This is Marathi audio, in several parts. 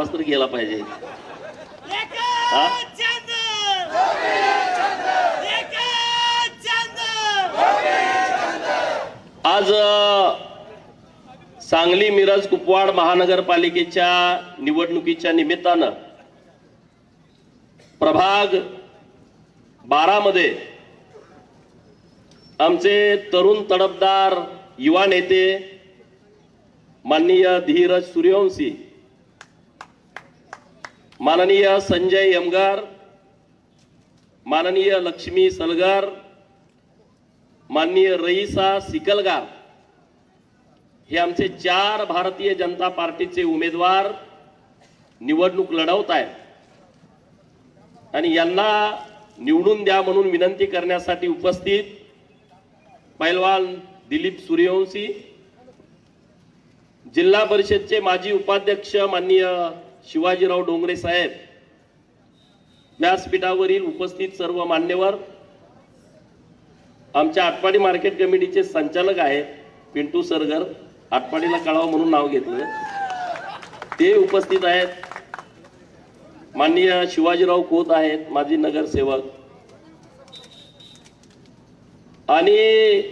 आवाज तर गेला पाहिजे. आज सांगली मिरज कुपवाड महानगरपालिकेच्या निवडणुकीच्या निमित्तानं प्रभाग बारा मध्ये आमचे तरुण तडफदार युवा नेते माननीय धीरज सूर्यवंशी माननीय संजय यमगार माननीय लक्ष्मी सलगार माननीय रईसा सिकलगार हे आमचे चार भारतीय जनता पार्टीचे उमेदवार निवडणूक लढवत आहेत. आणि यांना निवडून द्या म्हणून विनंती करण्यासाठी उपस्थित पैलवान दिलीप सूर्यवंशी जिल्हा परिषदचे माजी उपाध्यक्ष माननीय शिवाजीराव डोंगरे साहेब व्यासपीठावरील उपस्थित सर्व मान्यवर आमच्या आटपाडी मार्केट कमिटीचे संचालक आहेत पिंटू सरगर आटपाडीला कळावं म्हणून नाव घेतलं. ते उपस्थित आहेत. माननीय शिवाजीराव खोत आहेत माजी नगरसेवक. आणि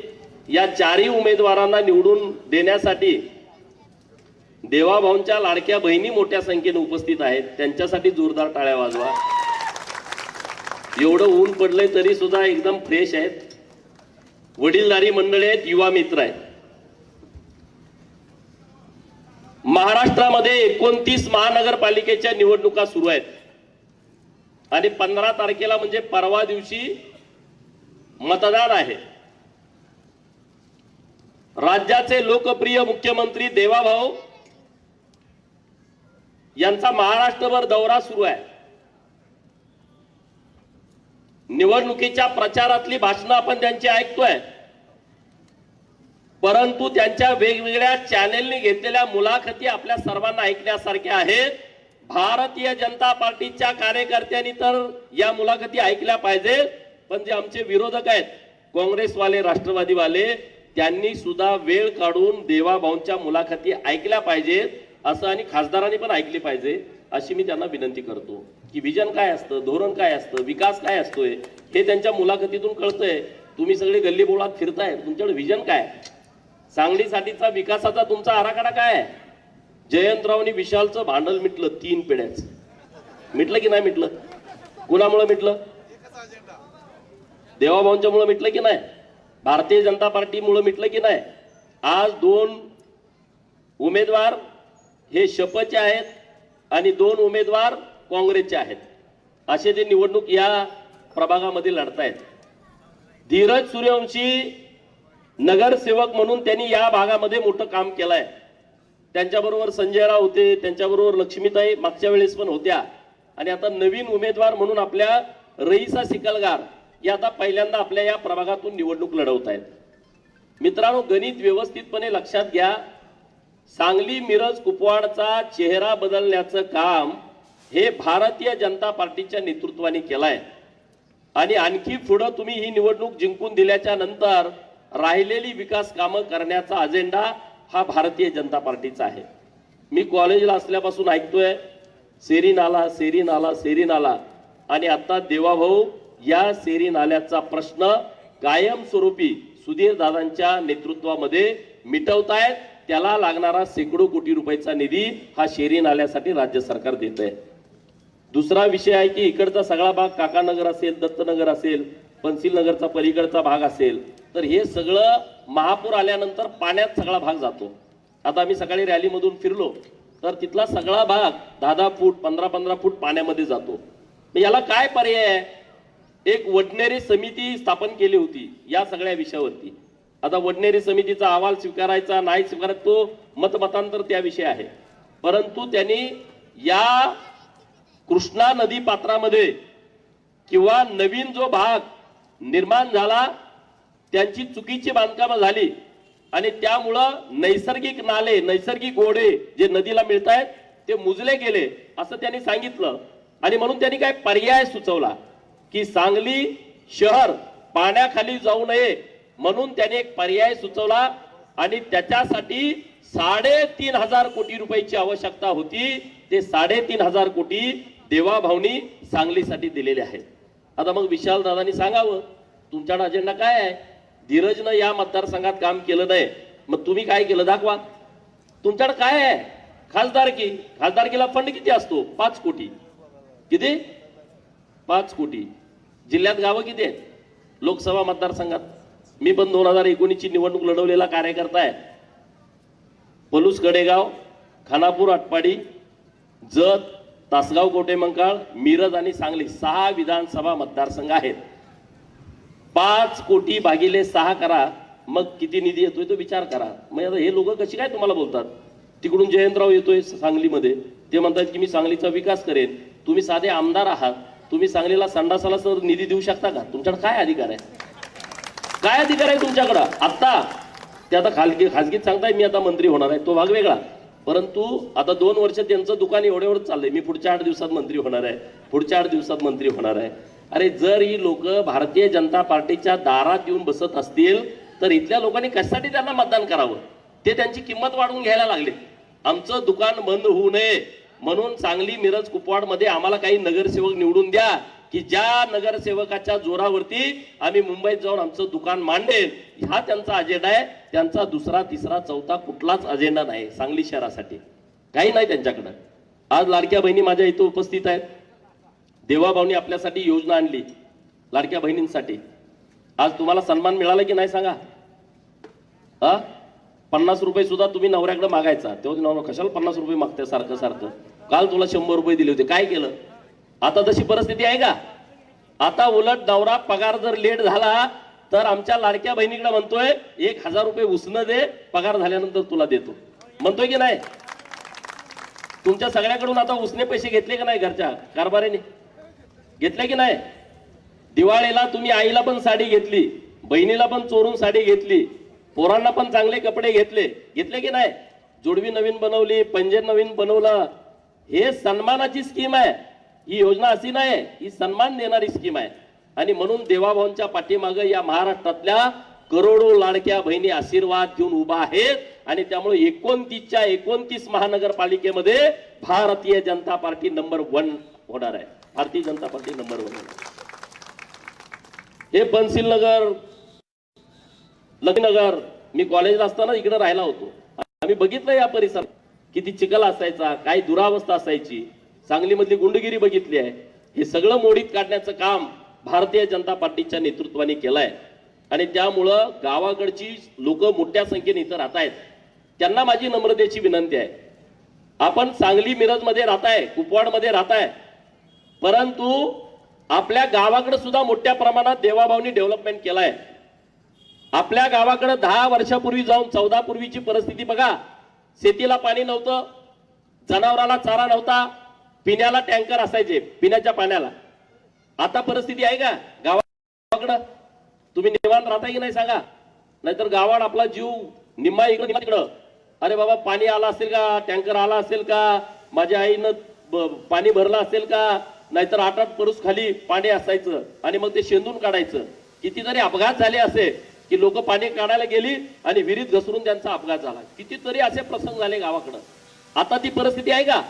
या चारही उमेदवारांना निवडून देण्यासाठी देवाभाऊंच्या लाडक्या बहिणी मोठ्या संख्येने उपस्थित आहेत. त्यांच्यासाठी जोरदार टाळ्या वाजवा. एवढं ऊन पडलंय तरी सुद्धा एकदम फ्रेश आहेत. वडीलधारी मंडळी आहेत युवा मित्र आहेत. महाराष्ट्रामध्ये एकोणतीस महानगरपालिकेच्या निवडणुका सुरू आहेत. आणि पंधरा तारखेला म्हणजे परवा दिवशी मतदान आहे. राज्याचे लोकप्रिय मुख्यमंत्री देवाभाऊ यांचा महाराष्ट्रभर दौरा सुरू आहे. निवडणुकीच्या प्रचारातली भाषणं आपण त्यांची ऐकतोय. परंतु त्यांच्या वेगवेगळ्या चॅनेलने घेतलेल्या मुलाखती आपल्या सर्वांना ऐकण्यासारख्या आहेत. भारतीय जनता पार्टीच्या कार्यकर्त्यांनी तर या मुलाखती ऐकल्या पाहिजेत. पण जे आमचे विरोधक आहेत काँग्रेसवाले राष्ट्रवादीवाले त्यांनी सुद्धा वेळ काढून देवाभाऊंच्या मुलाखती ऐकल्या पाहिजेत. असं आणि खासदारांनी पण ऐकले पाहिजे अशी मी त्यांना विनंती करतो. की विजन काय असतं धोरण काय असतं विकास काय असतोय हे त्यांच्या मुलाखतीतून कळतंय. तुम्ही सगळे गल्ली बोळात फिरताय तुमच्याकडे विजन काय? आहे? सांगलीसाठीचा विकासाचा तुमचा आराखडा काय आहे? जयंतरावनी विशालचं भांडल मिटलं तीन पिढ्याच. मिटलं की नाही मिटलं? कुणामुळे मिटलं? देवाभाऊंच्या मुळे मिटलं की नाही? भारतीय जनता पार्टीमुळे मिटलं की नाही? आज दोन उमेदवार हे शपथचे आहेत आणि दोन उमेदवार काँग्रेसचे आहेत. असे ते निवडणूक या प्रभागामध्ये लढतायत. धीरज सूर्यवंशी नगरसेवक म्हणून त्यांनी या भागामध्ये मोठं काम केलं आहे त्यांच्याबरोबर संजयराव होते त्यांच्याबरोबर लक्ष्मीताई मागच्या वेळेस पण होत्या. आणि आता नवीन उमेदवार म्हणून आपल्या रईसा सिकलगार या आता पहिल्यांदा आपल्या या प्रभागातून निवडणूक लढवत आहेत मित्रांनो गणित व्यवस्थितपणे लक्षात घ्या. सांगली मिरज कुपवाडचा चेहरा बदलण्याचं काम हे भारतीय जनता पार्टीच्या नेतृत्वाने केलंय. आणि आणखी पुढं तुम्ही ही निवडणूक जिंकून दिल्याच्या नंतर राहिलेली विकास कामं करण्याचा अजेंडा हा भारतीय जनता पार्टीचा आहे. मी कॉलेजला असल्यापासून ऐकतोय सेरी नाला सेरी नाला सेरी नाला. आणि आता देवाभाऊ या सेरी नाल्याचा प्रश्न कायमस्वरूपी सुधीर दादांच्या नेतृत्वामध्ये मिटवतायत. त्याला लागणारा शेकडो कोटी रुपयाचा निधी हा शेरी नाल्यासाठी राज्य सरकार देत आहे दुसरा विषय आहे की इकडचा सगळा भाग काकानगर असेल दत्तनगर असेल पंसील नगरचा पलीकडचा भाग असेल तर हे सगळं महापूर आल्यानंतर पाण्यात सगळा भाग जातो. आता आम्ही सकाळी रॅलीमधून फिरलो तर तिथला सगळा भाग दहा दहा फूट पंधरा पंधरा फूट पाण्यामध्ये जातो. मग याला काय पर्याय आहे? एक वडनेरी समिती स्थापन केली होती या सगळ्या विषयावरती. आता वडनेरी समितीचा अहवाल स्वीकारायचा नाही स्वीकारायचा तो मतमतांतर त्याविषयी आहे. परंतु त्यांनी या कृष्णा नदी पात्रामध्ये किंवा नवीन जो भाग निर्माण झाला त्यांची चुकीची बांधकामं झाली आणि त्यामुळं नैसर्गिक नाले नैसर्गिक ओढे जे नदीला मिळत आहेत ते मुजले गेले असं त्यांनी सांगितलं. आणि म्हणून त्यांनी काय पर्याय सुचवला की सांगली शहर पाण्याखाली जाऊ नये म्हणून त्याने एक पर्याय सुचवला आणि त्याच्यासाठी साडेतीन हजार कोटी रुपयाची आवश्यकता होती. ते साडेतीन हजार कोटी देवाभावनी सांगलीसाठी दिलेले आहेत. आता मग विशाल दादानी सांगावं तुमच्याकडे अजेंडा काय आहे? धीरजनं या मतदारसंघात काम केलं नाही. मग तुम्ही काय केलं? दाखवा. तुमच्याकडे काय आहे? खासदारकी खासदारकीला फंड किती असतो? पाच कोटी. किती? पाच कोटी. जिल्ह्यात गावं किती आहेत? लोकसभा मतदारसंघात. मी पण दोन हजार एकोणीसची निवडणूक लढवलेला कार्यकर्ता आहे. पलूस गडेगाव खानापूर आटपाडी जत तासगाव कोटेमंकाळ मिरज आणि सांगली सहा विधानसभा मतदारसंघ आहेत. पाच कोटी भागिले सहा करा मग किती निधी येतोय तो विचार करा. मग आता हे लोक कशी काय तुम्हाला बोलतात? तिकडून जयंतराव येतोय सांगलीमध्ये. ते म्हणतात की मी सांगलीचा विकास करेन. तुम्ही साधे आमदार आहात. तुम्ही सांगलीला संडासाला सर निधी देऊ शकता का? तुमच्याकडे काय अधिकार आहे? काय अधिकार आहे तुमच्याकडं? आत्ता. ते आता खाजगी खाजगीत सांगताय मी आता मंत्री होणार आहे. तो भाग वेगळा. परंतु आता दोन वर्ष त्यांचं दुकान एवढे एवढं चाललंय. मी पुढच्या आठ दिवसात मंत्री होणार आहे. पुढच्या आठ दिवसात मंत्री होणार आहे. अरे जर ही लोक भारतीय जनता पार्टीच्या दारात येऊन बसत असतील तर इथल्या लोकांनी कशासाठी त्यांना मतदान करावं? ते त्यांची किंमत वाढवून घ्यायला लागले. आमचं दुकान बंद होऊ नये. म्हणून सांगली मिरज कुपवाडमध्ये आम्हाला काही नगरसेवक निवडून द्या. की ज्या नगरसेवकाच्या जोरावरती आम्ही मुंबईत जाऊन आमचं दुकान मांडेल हा त्यांचा अजेंडा आहे. त्यांचा दुसरा तिसरा चौथा कुठलाच अजेंडा नाही सांगली शहरासाठी. काही नाही त्यांच्याकडं. आज लाडक्या बहिणी माझ्या इथं उपस्थित आहेत. देवाभाऊनी आपल्यासाठी योजना आणली लाडक्या बहिणींसाठी. आज तुम्हाला सन्मान मिळाला की नाही सांगा? हा पन्नास रुपये सुद्धा तुम्ही नवऱ्याकडे मागायचा. तेव्हा नवरा कशाला पन्नास रुपये मागताय सारखं सारखं? काल तुला शंभर रुपये दिले होते. काय केलं? आता तशी परिस्थिती आहे का? आता उलट दौरा पगार जर लेट झाला तर आमच्या लाडक्या बहिणीकडे म्हणतोय एक हजार रुपये उसनं दे पगार झाल्यानंतर तुला देतो. म्हणतोय की नाही? तुमच्या सगळ्याकडून आता उसने पैसे घेतले का नाही घरच्या कारभारीने? घेतले की नाही? दिवाळीला तुम्ही आईला पण साडी घेतली बहिणीला पण चोरून साडी घेतली पोरांना पण चांगले कपडे घेतले. घेतले की नाही? जोडवी नवीन बनवली पंजे नवीन बनवलं. हे सन्मानाची स्कीम आहे. ही योजना अशी नाही ही सन्मान देणारी स्कीम आहे. आणि म्हणून देवाभाऊंच्या पाठीमागं या महाराष्ट्रातल्या करोडो लाडक्या बहिणी आशीर्वाद घेऊन उभा आहेत. आणि त्यामुळे एकोणतीसच्या एकोणतीस महानगरपालिकेमध्ये Bharatiya Janata party number one होणार आहे. Bharatiya Janata party number one हे बनसील नगर लग्नगर मी कॉलेजला असताना इकडे राहिला होतो. आम्ही बघितलं या परिसरात किती चिखल असायचा काही दुरावस्था असायची. सांगलीमधली गुंडगिरी बघितली आहे. हे सगळं मोडीत काढण्याचं काम भारतीय जनता पार्टीच्या नेतृत्वाने केलंय. आणि त्यामुळं गावाकडची लोक मोठ्या संख्येने इथं राहत आहेत. त्यांना माझी नम्रतेची विनंती आहे. आपण सांगली मिरजमध्ये राहताय कुपवाडमध्ये राहताय. परंतु आपल्या गावाकडे सुद्धा मोठ्या प्रमाणात देवाभावनी डेव्हलपमेंट केलाय. आपल्या गावाकडे दहा वर्षापूर्वी जाऊन चौदा पूर्वीची परिस्थिती बघा. शेतीला पाणी नव्हतं जनावराला चारा नव्हता. पिण्याला टँकर असायचे पिण्याच्या पाण्याला. आता परिस्थिती आहे का? गावाकडं तुम्ही निवांत राहता की नाही सांगा. नाहीतर गावात आपला जीव निम्मा इकडं निम्मा तिकडं. अरे बाबा पाणी आला असेल का? टँकर आला असेल का? माझ्या आईनं पाणी भरलं असेल का? नाहीतर आठ आठ परूस खाली पाणी असायचं आणि मग ते शेंदून काढायचं. कितीतरी अपघात झाले असे की लोक पाणी काढायला गेली आणि विहिरीत घसरून त्यांचा अपघात झाला. कितीतरी असे प्रसंग झाले गावाकडं. आता ती परिस्थिती आहे का?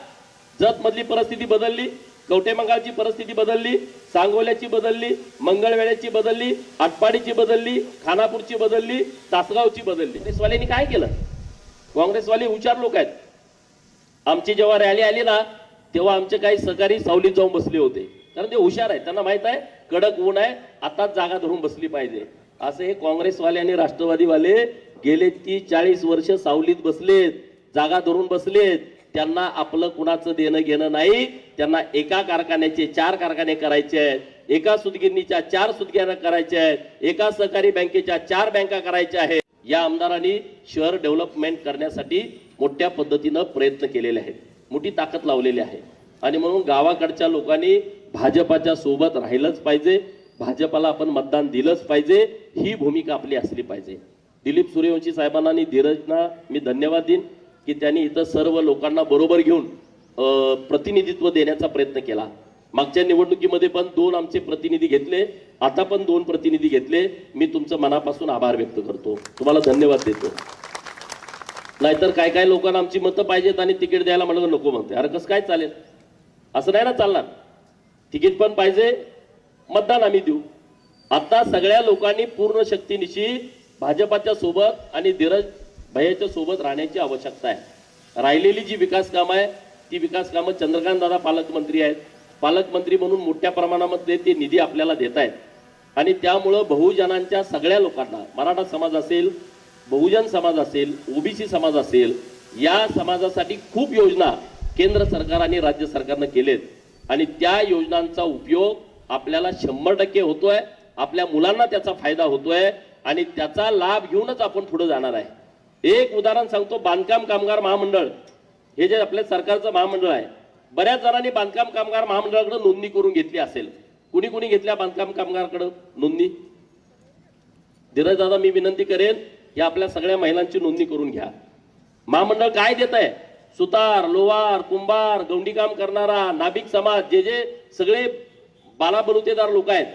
जत मधली परिस्थिती बदलली कवटेमंगाळची परिस्थिती बदलली सांगोल्याची बदलली मंगळवेळ्याची बदलली आटपाडीची बदलली खानापूरची बदलली तासगावची बदलली. काँग्रेसवाल्यांनी काय केलं? काँग्रेसवाले हुशार लोक आहेत. आमची जेव्हा रॅली आली ना तेव्हा आमचे काही सहकारी सावलीत जाऊन बसले होते. कारण ते हुशार आहेत. त्यांना माहीत आहे कडक ऊन आहे आताच जागा धरून बसली पाहिजे. असे हे काँग्रेसवाले आणि राष्ट्रवादीवाले गेले तीस चाळीस वर्ष सावलीत बसलेत जागा धरून बसलेत. त्यांना आपलं कुणाचं देणं घेणं नाही त्यांना एका कारखान्याचे चार कारखाने करायचे आहेत एका सुदगिरणीच्या चार सुदगिऱ्या करायच्या आहेत एका सहकारी बँकेच्या चार बँका करायच्या आहेत. या आमदारांनी शहर डेव्हलपमेंट करण्यासाठी मोठ्या पद्धतीनं प्रयत्न केलेले आहेत मोठी ताकद लावलेली आहे. आणि म्हणून गावाकडच्या लोकांनी भाजपाच्या सोबत राहिलंच पाहिजे भाजपाला आपण मतदान दिलंच पाहिजे ही भूमिका आपली असली पाहिजे. दिलीप सूर्यवंशी साहेबांना आणि धीरजना मी धन्यवाद देईन. की त्यांनी इथं सर्व लोकांना बरोबर घेऊन प्रतिनिधित्व देण्याचा प्रयत्न केला. मागच्या निवडणुकीमध्ये पण दोन आमचे प्रतिनिधी घेतले आता पण दोन प्रतिनिधी घेतले. मी तुमचं मनापासून आभार व्यक्त करतो. तुम्हाला धन्यवाद देतो. नाहीतर काय काय लोकांना आमची मतं पाहिजेत आणि तिकीट द्यायला म्हणलं नको म्हणते अरे कसं काय चालेल? असं नाही ना चालणार. तिकीट पण पाहिजे मतदान आम्ही देऊ. आता सगळ्या लोकांनी पूर्ण शक्तीनिशी भाजपाच्या सोबत आणि धीरज भैयाच्या सोबत राहण्याची आवश्यकता आहे. राहिलेली जी विकास कामं आहे ती विकास कामं चंद्रकांत दादा पालकमंत्री आहेत. पालकमंत्री म्हणून मोठ्या प्रमाणामध्ये ते निधी आपल्याला देत आहेत. आणि त्यामुळं बहुजनांच्या सगळ्या लोकांना मराठा समाज असेल बहुजन समाज असेल ओबीसी समाज असेल या समाजासाठी खूप योजना केंद्र सरकार आणि राज्य सरकारनं केलेत. आणि त्या योजनांचा उपयोग आपल्याला शंभर टक्के होतोय. आपल्या मुलांना त्याचा फायदा होतोय. आणि त्याचा लाभ घेऊनच आपण पुढे जाणार आहे. एक उदाहरण सांगतो बांधकाम कामगार महामंडळ. हे जे आपल्या सरकारचं महामंडळ आहे बऱ्याच जणांनी बांधकाम कामगार महामंडळाकडे नोंदणी करून घेतली असेल. कुणी कुणी घेतल्या बांधकाम कामगाराकडे नोंदणी? धीरज दादा मी विनंती करेन या आपल्या सगळ्या महिलांची नोंदणी करून घ्या. महामंडळ काय देत आहे? सुतार लोवार कुंभार गौंडीकाम करणारा नाभिक समाज जे जे सगळे बालाबलुतेदार लोक आहेत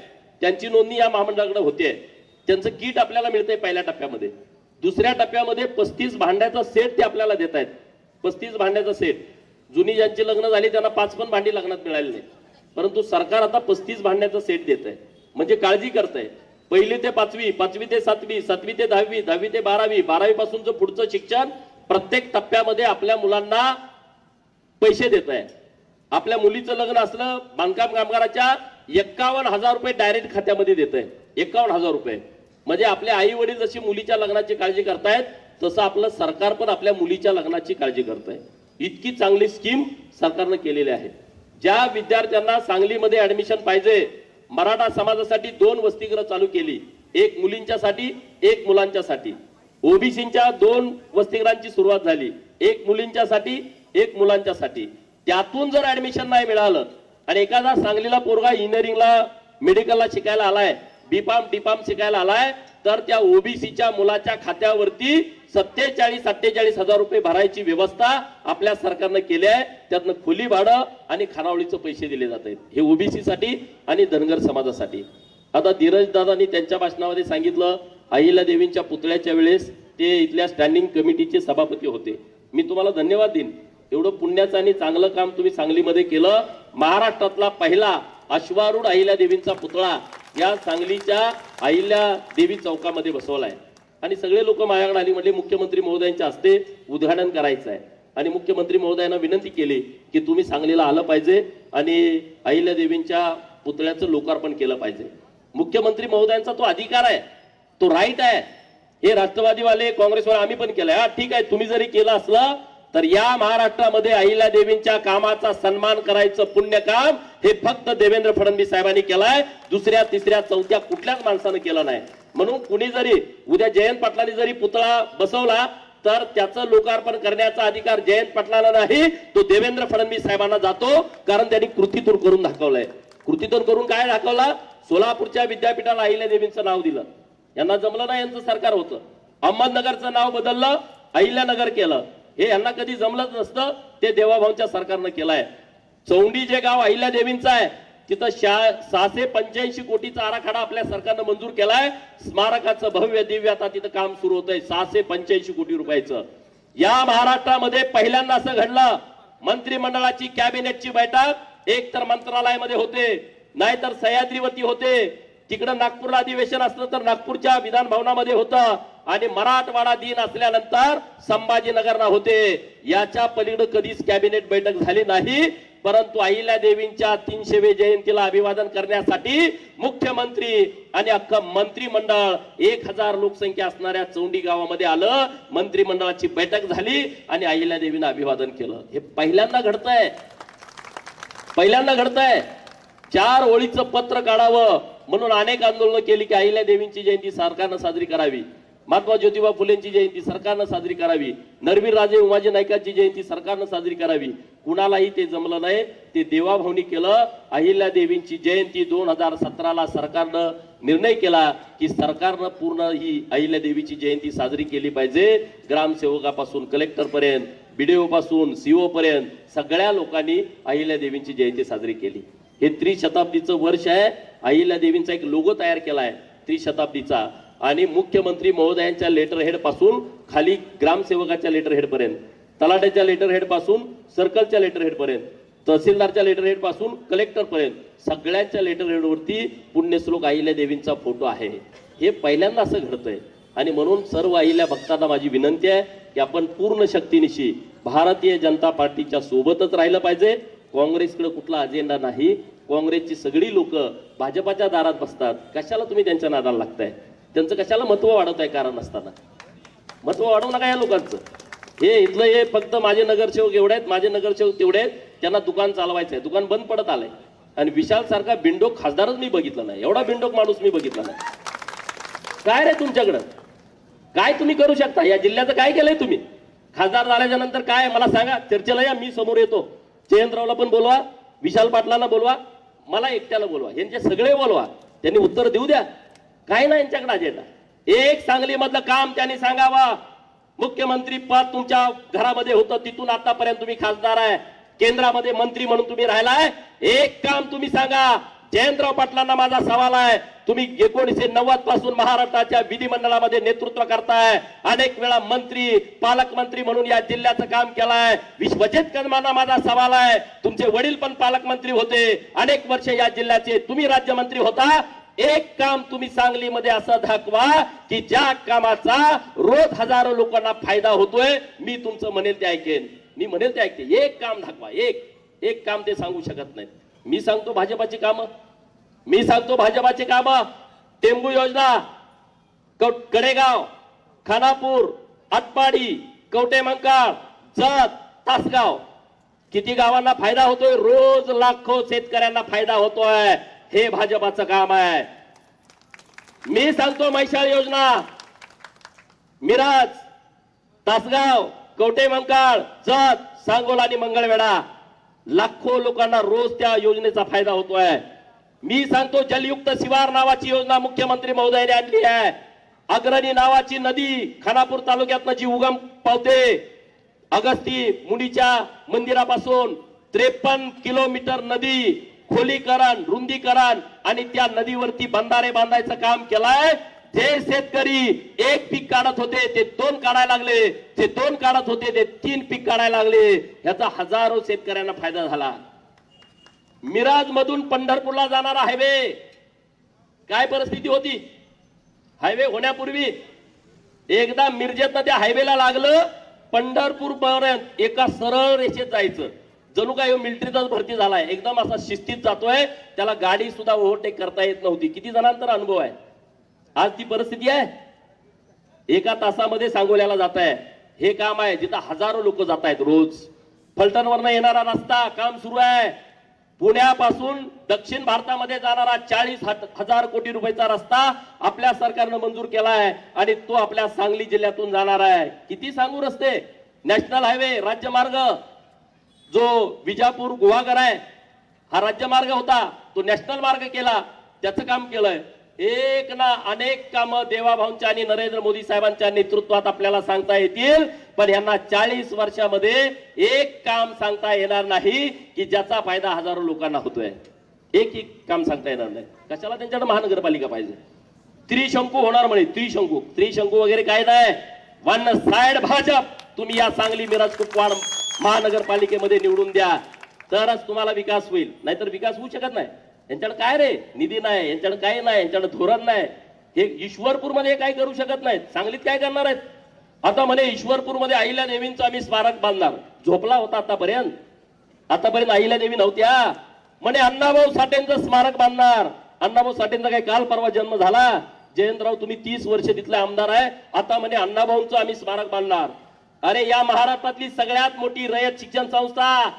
त्यांची नोंदणी या महामंडळाकडे होते. त्यांचं किट आपल्याला मिळतंय पहिल्या टप्प्यामध्ये. दुसऱ्या टप्प्यामध्ये पस्तीस भांड्याचा सेट ते आपल्याला देत आहेत. पस्तीस भांड्याचा सेट. जुनी ज्यांची लग्न झाली त्यांना पाच पण भांडी लग्नात मिळाली नाही परंतु सरकार आता पस्तीस भांड्याचा सेट देत आहे. म्हणजे काळजी करत आहे. पहिली ते पाचवी पाचवी ते सातवी सातवी ते दहावी दहावी ते बारावी बारावी पासूनचं पुढचं शिक्षण प्रत्येक टप्प्यामध्ये आपल्या मुलांना पैसे देत आहे. आपल्या मुलीचं लग्न असलं बांधकाम कामगाराच्या एक्कावन्न हजार रुपये डायरेक्ट खात्यामध्ये देत आहे. एक्कावन्न हजार रुपये. म्हणजे आपले आई वडील जशी मुलीच्या लग्नाची काळजी करतायत तसं आपलं सरकार पण आपल्या मुलीच्या लग्नाची काळजी करत आहे इतकी चांगली स्कीम सरकारनं केलेली आहे. ज्या विद्यार्थ्यांना सांगलीमध्ये ऍडमिशन पाहिजे मराठा समाजासाठी दोन वसतिगृह चालू केली एक मुलींच्यासाठी एक मुलांच्यासाठी. ओबीसीच्या दोन वसतिगृहांची सुरुवात झाली एक मुलींच्यासाठी एक मुलांच्यासाठी. त्यातून जर ऍडमिशन नाही मिळालं आणि एखादा सांगलीला पोरगा इंजिनिअरिंगला मेडिकलला शिकायला आलाय बीपाम डीपाम शिकायला आलाय तर त्या ओबीसीच्या मुलाच्या खात्यावरती सत्तेचाळीस सत्तेचाळीस हजार रुपये भरायची व्यवस्था आपल्या सरकारनं केली आहे. त्यातनं खोली भाडं आणि खानावळीचे पैसे दिले जात आहेत. हे ओबीसी साठी आणि धनगर समाजासाठी. आता धीरज दादांनी त्यांच्या भाषणामध्ये सांगितलं अहिल्या देवींच्या पुतळ्याच्या वेळेस ते इथल्या स्टँडिंग कमिटीचे सभापती होते. मी तुम्हाला धन्यवाद देईन. एवढं पुण्याचं आणि चांगलं काम तुम्ही सांगलीमध्ये केलं. महाराष्ट्रातला पहिला अश्वारूढ अहिल्या देवींचा पुतळा या सांगलीच्या अहिल्या देवी चौकामध्ये बसवलाय. आणि सगळे लोक माझ्याकडे आली म्हणजे मुख्यमंत्री महोदयांच्या हस्ते उद्घाटन करायचं आहे आणि मुख्यमंत्री महोदयांना विनंती केली की तुम्ही सांगलीला आलं पाहिजे आणि अहिल्या देवींच्या पुतळ्याचं लोकार्पण केलं पाहिजे. मुख्यमंत्री महोदयांचा तो अधिकार आहे तो राईट आहे. हे राष्ट्रवादीवाले काँग्रेसवाले आम्ही पण केलंय. हा ठीक आहे तुम्ही जरी केलं असलं तर या महाराष्ट्रामध्ये अहिल्या देवींच्या कामाचा सन्मान करायचं पुण्य काम हे फक्त देवेंद्र फडणवीस साहेबांनी केलाय. दुसऱ्या तिसऱ्या चौथ्या कुठल्याच माणसानं केलं नाही. म्हणून कुणी जरी उद्या जयंत पाटलांनी जरी पुतळा बसवला तर त्याचं लोकार्पण करण्याचा अधिकार जयंत पाटलाला नाही तो देवेंद्र फडणवीस साहेबांना जातो कारण त्यांनी कृतीतून करून दाखवलंय. कृतीतून करून काय दाखवला? सोलापूरच्या विद्यापीठाला अहिल्या देवींचं नाव दिलं. यांना जमलं नाही यांचं सरकार होतं. अहमदनगरचं नाव बदललं अहिल्यानगर केलं. हे यांना कधी जमलंच नसतं ते देवाभाऊंच्या सरकारनं केलंय. चौंडी जे गाव अहिल्या देवींचं आहे तिथं शा- सहाशे पंच्याऐंशी कोटीचा आराखडा आपल्या सरकारनं मंजूर केलाय. स्मारकाचं भव्य दिव्य आता तिथं काम सुरू होतंय सहाशे पंच्याऐंशी कोटी रुपयाचं. या महाराष्ट्रामध्ये पहिल्यांदा असं घडलं मंत्रिमंडळाची कॅबिनेटची बैठक एक तर मंत्रालयामध्ये होते नाहीतर सह्याद्रीवरती होते. तिकडं नागपूरला अधिवेशन असलं तर नागपूरच्या विधान भवनामध्ये होतं आणि मराठवाडा दिन असल्यानंतर संभाजीनगरला होते. याच्या पलीकडे कधीच कॅबिनेट बैठक झाली नाही. परंतु अहिल्या देवींच्या तीनशेवे जयंतीला अभिवादन करण्यासाठी मुख्यमंत्री आणि अख्खं मंत्रिमंडळ एक हजार लोकसंख्या असणाऱ्या चौंडी गावामध्ये आलं. मंत्रिमंडळाची बैठक झाली आणि अहिल्या देवीनं अभिवादन केलं. हे पहिल्यांदा घडतंय. पहिल्यांदा घडतंय. चार ओळीचं पत्र काढावं म्हणून अनेक आंदोलनं केली की अहिल्या देवींची जयंती सरकारनं साजरी करावी. महात्मा ज्योतिबा फुलेंची जयंती सरकारनं साजरी करावी. नरवीर राजे उमाजी नायकांची जयंती सरकारनं साजरी करावी. कुणालाही ते जमलं नाही. ते देवाभावनी केलं. अहिल्या देवींची जयंती दोन हजार सतराला सरकारनं निर्णय केला की सरकारनं पूर्ण ही अहिल्या देवीची जयंती साजरी केली पाहिजे. ग्रामसेवकापासून कलेक्टर पर्यंत बीडीओ पासून सीओ पर्यंत सगळ्या लोकांनी अहिल्या देवींची जयंती साजरी केली. हे त्रिशताब्दीचं वर्ष आहे. अहिल्या देवींचा एक लोगो तयार केला आहे त्रिशताब्दीचा. आणि मुख्यमंत्री महोदयांच्या लेटरपासून खाली ग्रामसेवकाच्या लेटर पर्यंत तलाट्याच्या लेटरपासून सर्कलच्या लेटर पर्यंत तहसीलदारच्या लेटरपासून कलेक्टर पर्यंत सगळ्यांच्या लेटर हेडवरती पुण्यश्लोक अहिल्या देवींचा फोटो आहे. हे पहिल्यांदा असं घडतंय. आणि म्हणून सर्व अहिल्या भक्तांना माझी विनंती आहे की आपण पूर्ण शक्तीनिशी भारतीय जनता पार्टीच्या सोबतच राहिलं पाहिजे. काँग्रेसकडे कुठला अजेंडा नाही. काँग्रेसची सगळी लोक भाजपाच्या दारात बसतात. कशाला तुम्ही त्यांच्या नादाला लागताय? त्यांचं कशाला महत्त्व वाढवताय कारण असताना? महत्त्व वाढवू नका या लोकांचं. हे इथलं हे फक्त माझे नगरसेवक एवढे आहेत माझे नगरसेवक तेवढे आहेत त्यांना दुकान चालवायचं आहे दुकान बंद पडत आलंय. आणि विशाल सारखा बिंडोक खासदारच मी बघितला नाही एवढा बिंडोक माणूस मी बघितला नाही. काय रे तुमच्याकडं? काय तुम्ही करू शकता? या जिल्ह्याचं काय केलंय तुम्ही? खासदार झाल्याच्यानंतर काय? मला सांगा चर्चेला या मी समोर येतो. जयंतरावला पण बोलवा विशाल पाटलांना बोलवा मला एकट्याला बोलवा यांचे सगळे बोलवा. त्यांनी उत्तर देऊ द्या. काय ना यांच्याकडे अजेंडा. एक सांगली मधलं काम त्यांनी सांगावा. मुख्यमंत्री पद तुमच्या घरामध्ये होतं तिथून आतापर्यंत तुम्ही खासदार आहे. केंद्रामध्ये मंत्री म्हणून तुम्ही राहिलाय. एक काम तुम्ही सांगा. जयंतराव पाटलांना माझा सवाल आहे. तुम्ही एकोणीसशे नव्वदपासून महाराष्ट्राच्या विधिमंडळामध्ये नेतृत्व करताय. अनेक वेळा मंत्री पालकमंत्री म्हणून या जिल्ह्याचं काम केलंय. विश्वजित कदमांना माझा सवाल आहे. तुमचे वडील पण पालकमंत्री होते. अनेक वर्ष या जिल्ह्याचे तुम्ही राज्यमंत्री होता. एक काम तुम्ही सांगलीमध्ये असं दाखवा की ज्या कामाचा रोज हजारो लोकांना फायदा होतोय मी तुमचं म्हणेल ते ऐकेन. मी म्हणेल ते ऐकते. एक काम दाखवा एक. एक काम ते सांगू शकत नाहीत. मी सांगतो भाजपाची कामं. मी सांगतो भाजपाची कामं. टेंबू योजना कडेगाव खानापूर आटपाडी कवटे मंकाळ जत तासगाव. किती गावांना फायदा होतोय? रोज लाखो शेतकऱ्यांना फायदा होतोय. हे भाजपाचं काम आहे. मी सांगतो मैशाळ योजना. मिराज तासगाव कवटे मंकाळ जत सांगोला आणि मंगळवेढा. लाखो लोकांना रोज त्या योजनेचा फायदा होतोय. मी सांगतो जलयुक्त शिवार नावाची योजना मुख्यमंत्री महोदयाने आणली आहे. अग्रणी नावाची नदी खानापूर तालुक्यातनं जी उगम पावते अगस्ती मुनीच्या मंदिरापासून त्रेपन्न किलोमीटर नदी खोलीकरण रुंदीकरण आणि त्या नदीवरती बंधारे बांधायचं काम केलंय. जे शेतकरी एक पीक काढत होते ते दोन काढायला लागले. जे दोन काढत होते ते तीन पीक काढायला लागले. याचा हजारो शेतकऱ्यांना फायदा झाला. मिराज मधून पंढरपूरला जाणारा हायवे. काय परिस्थिती होती? हायवे होण्यापूर्वी एकदा मिरजेतनं त्या हायवेला लागलं पंढरपूर पर्यंत एका सरळ रेषेत जायचं. जणू काय हो, मिलिटरीचाच भरती झालाय. एकदम असा शिस्तीत जातोय त्याला गाडी सुद्धा ओव्हरटेक करता येत नव्हती. किती जणांचा अनुभव आहे आज ती परिस्थिती आहे? एका तासामध्ये सांगोल्याला जात आहे हे काम आहे जिथं हजारो लोक जात आहेत रोज. फलटणवरनं येणारा रस्ता काम सुरू आहे. पुण्यापासून दक्षिण भारतामध्ये जाणारा चाळीस हजार कोटी रुपयाचा रस्ता आपल्या सरकारनं मंजूर केला आहे आणि तो आपल्या सांगली जिल्ह्यातून जाणार आहे. किती सांगू रस्ते? नॅशनल हायवे राज्यमार्ग जो विजापूर गुहागर आहे हा राज्यमार्ग होता तो नॅशनल मार्ग केला त्याचं काम केलंय. एक ना अनेक कामं देवाभाऊंच्या आणि नरेंद्र मोदी साहेबांच्या नेतृत्वात आपल्याला सांगता येतील पण यांना चाळीस वर्षामध्ये एक काम सांगता येणार नाही की ज्याचा फायदा हजारो लोकांना होतोय. एक एक काम सांगता येणार नाही. कशाला त्यांच्याकडे महानगरपालिका पाहिजे? त्रिशंकू होणार म्हणे त्रिशंकू. त्रिशंकू वगैरे काय नाही वन साइड भाजप. तुम्ही या सांगली मिरज कुपवाड महानगरपालिकेमध्ये निवडून द्या. तरच तुम्हाला विकास होईल. नाहीतर विकास होऊ शकत नाही. यांच्याकडे काय रे? निधी नाही यांच्याकडे काय नाही यांच्याकडे धोरण नाही. हे ईश्वरपूरमध्ये काय करू शकत नाहीत. सांगलीत काय करणार आहेत? आता म्हणे ईश्वरपूरमध्ये आईला देवींचं आम्ही स्मारक बांधणार. झोपला होता आतापर्यंत. आतापर्यंत आईला देवी नव्हत्या. म्हणे अण्णाभाऊ साठेंचं स्मारक बांधणार. अण्णाभाऊ साठेंचा काही काल परवा जन्म झाला. जयंतराव तुम्ही तीस वर्ष तिथले आमदार आहे. आता म्हणे अण्णाभाऊंचं आम्ही स्मारक बांधणार. अरे या महाराष्ट्रातली सगळ्यात मोठी रयत शिक्षण संस्था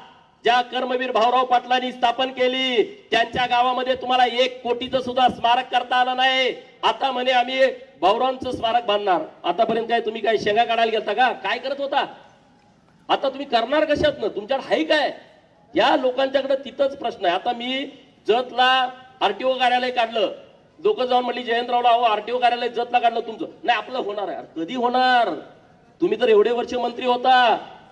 ज्या कर्मवीर भाऊराव पाटलांनी स्थापन केली त्यांच्या गावामध्ये तुम्हाला एक कोटीचं सुद्धा स्मारक करता आलं नाही. आता म्हणे आम्ही भाऊरावांचं स्मारक बांधणार. आतापर्यंत काय तुम्ही काय शेंगा काढायला गेलता का? काय करत होता? आता तुम्ही करणार कशात ना तुमच्याकडे हाय काय? या लोकांच्याकडे तिथंच प्रश्न आहे. आता मी जतला आरटीओ कार्यालय काढलं. लोक जाऊन म्हणली जयंतरावला अहो आरटीओ कार्यालय जतला काढलं तुमचं. नाही आपलं होणार आहे. कधी होणार? तुम्ही तर एवढे वर्ष मंत्री होता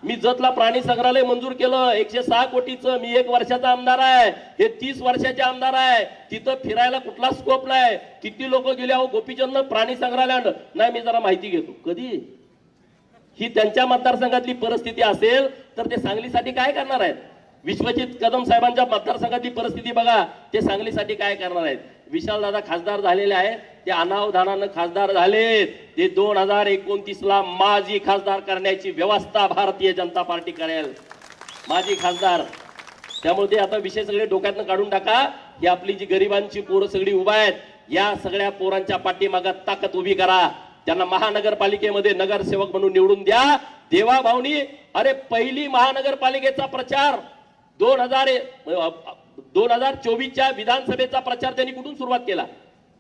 मी जतला प्राणी संग्रहालय मंजूर केलं एकशे सहा कोटीचं मी एक वर्षाचा आमदार आहे हे तीस वर्षाचे आमदार आहे तिथं फिरायला कुठला स्कोप नाही किती लोक गेले अहो गोपीचंद प्राणी संग्रहालय नाही मी जरा माहिती घेतो. कधी? ही त्यांच्या मतदारसंघातली परिस्थिती असेल तर ते सांगलीसाठी काय करणार आहेत? विश्वजित कदम साहेबांच्या मतदारसंघातली परिस्थिती बघा ते सांगलीसाठी काय करणार आहेत? विशाल दादा खासदार झालेले आहेत. ते अनावधानानं खासदार झालेत. ते दोन हजार एकोणतीसला माजी खासदार करण्याची व्यवस्था भारतीय जनता पार्टी करेल. माजी खासदार. त्यामुळे ते आता विषय सगळे डोक्यातनं काढून टाका. ही आपली जी गरिबांची पोरं सगळी उभा आहेत या सगळ्या पोरांच्या पाठीमागात ताकद उभी करा. त्यांना महानगरपालिकेमध्ये नगरसेवक म्हणून निवडून द्या. देवा भावनी अरे पहिली महानगरपालिकेचा प्रचार दोन हजार दोन हजार चोवीसच्या विधानसभेचा प्रचार त्यांनी कुठून सुरुवात केला?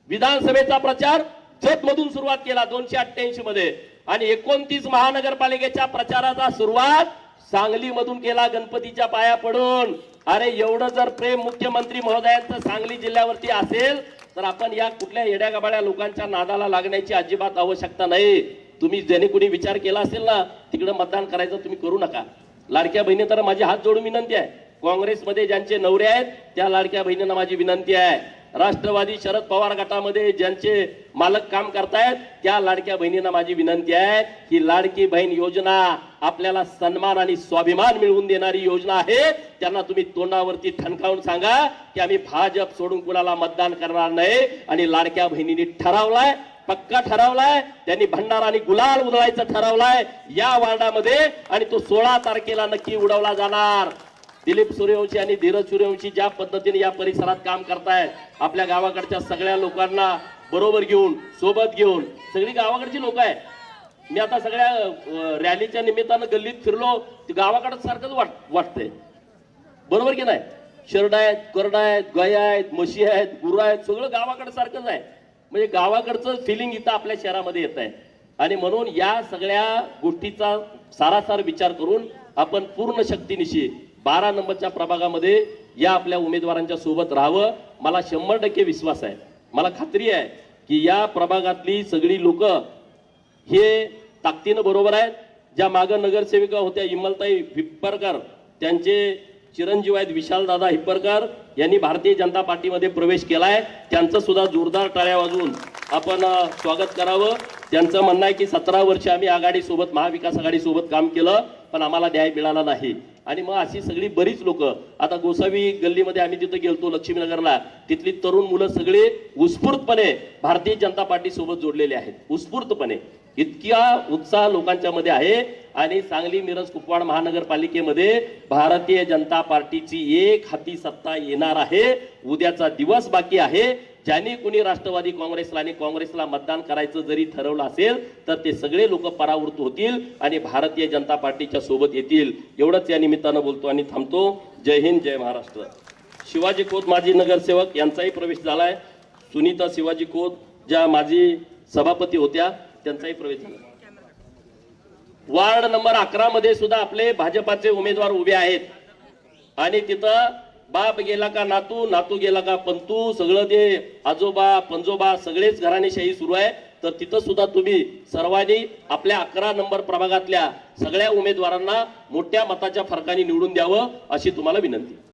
विधानसभेचा प्रचार जत मधून सुरुवात केला दोनशे अठ्ठ्याऐंशी मध्ये आणि एकोणतीस महानगरपालिकेच्या प्रचाराचा सुरुवात सांगली मधून केला गणपतीच्या पाया पडून. अरे एवढं जर प्रेम मुख्यमंत्री महोदयांचं सांगली जिल्ह्यावरती असेल तर आपण या कुठल्या येड्या गबाड्या लोकांच्या नादाला लागण्याची अजिबात आवश्यकता नाही. तुम्ही ज्याने कुणी विचार केला असेल ना तिकडं मतदान करायचं तुम्ही करू नका. लाडक्या बहिणी तर माझी हात जोडून विनंती आहे. काँग्रेसमध्ये ज्यांचे नवरे आहेत त्या लाडक्या बहिणींना माझी विनंती आहे. राष्ट्रवादी शरद पवार गटामध्ये ज्यांचे मालक काम करतायत त्या लाडक्या बहिणींना माझी विनंती आहे की लाडकी बहीण योजना आपल्याला सन्मान आणि स्वाभिमान मिळवून देणारी योजना आहे. त्यांना तुम्ही तोंडावरती ठणकावून सांगा की आम्ही भाजप सोडून कुणाला मतदान करणार नाही आणि लाडक्या बहिणींनी ठरवलाय पक्का ठरवलाय त्यांनी भंडारा आणि गुलाल उधळायचं ठरवलाय या वार्डामध्ये आणि तो सोळा तारखेला नक्की उडवला जाणार. दिलीप सूर्यवंशी आणि धीरज सूर्यवंशी ज्या पद्धतीने या परिसरात काम करतायत आपल्या गावाकडच्या सगळ्या लोकांना बरोबर घेऊन सोबत घेऊन सगळी गावाकडची लोक आहेत. मी आता सगळ्या रॅलीच्या निमित्तानं गल्लीत फिरलो गावाकडं सारखंच वाट वाटतंय. बरोबर की नाही? शर्ड आहेत करडा आहेत गाय आहेत म्हशी आहेत गुरु आहेत सगळं गावाकडं सारखंच आहे. म्हणजे गावाकडचं फिलिंग इथं आपल्या शहरामध्ये येत आहे. आणि म्हणून या सगळ्या गोष्टीचा सारासार विचार करून आपण पूर्ण शक्तीनिशी बारा नंबरच्या प्रभागामध्ये या आपल्या उमेदवारांच्या सोबत राहावं. मला शंभर टक्के विश्वास आहे. मला खात्री आहे की या प्रभागातली सगळी लोक हे ताकदीनं बरोबर आहेत. ज्या मागं नगरसेविका होत्या इमलताई हिप्परकर त्यांचे चिरंजीव आहेत विशालदादा हिप्परकर यांनी भारतीय जनता पार्टीमध्ये प्रवेश केलाय. त्यांचं सुद्धा जोरदार टाळ्या वाजवून आपण स्वागत करावं. त्यांचं म्हणणं आहे की सतरा वर्ष आम्ही आघाडी सोबत महाविकास आघाडी सोबत काम केलं पण आम्हाला न्याय मिळाला नाही. आणि मग अशी सगळी बरीच लोक आता गोसावी गल्लीमध्ये आम्ही तिथं गेलतो लक्ष्मीनगरला तिथली तरुण मुलं सगळी उत्स्फूर्तपणे भारतीय जनता पार्टी सोबत जोडलेली आहेत. उत्स्फूर्तपणे. इतक्या उत्साह लोकांच्या मध्ये आहे. आणि सांगली मिरज कुपवाड महानगरपालिकेमध्ये भारतीय जनता पार्टीची एक हाती सत्ता येणार आहे. उद्याचा दिवस बाकी आहे. ज्यांनी कुणी राष्ट्रवादी काँग्रेसला आणि काँग्रेसला मतदान करायचं जरी ठरवलं असेल तर ते सगळे लोक परावृत्त होतील आणि भारतीय जनता पार्टीच्या सोबत येतील. एवढंच या निमित्तानं बोलतो आणि थांबतो. जय हिंद जय महाराष्ट्र. शिवाजी खोत माजी नगरसेवक यांचाही प्रवेश झालाय. सुनीता शिवाजी खोत ज्या माजी सभापती होत्या त्यांचाही प्रवेश झाला. वार्ड नंबर अकरा मध्ये सुद्धा आपले भाजपाचे उमेदवार उभे आहेत. आणि तिथं बाप गेला का नातू नातू गेला का पंतू सगळं ते आजोबा पंजोबा सगळेच घराणेशाही सुरू आहे. तर तिथं सुद्धा तुम्ही सर्वांनी आपल्या अकरा नंबर प्रभागातल्या सगळ्या उमेदवारांना मोठ्या मताच्या फरकाने निवडून द्यावं अशी तुम्हाला विनंती.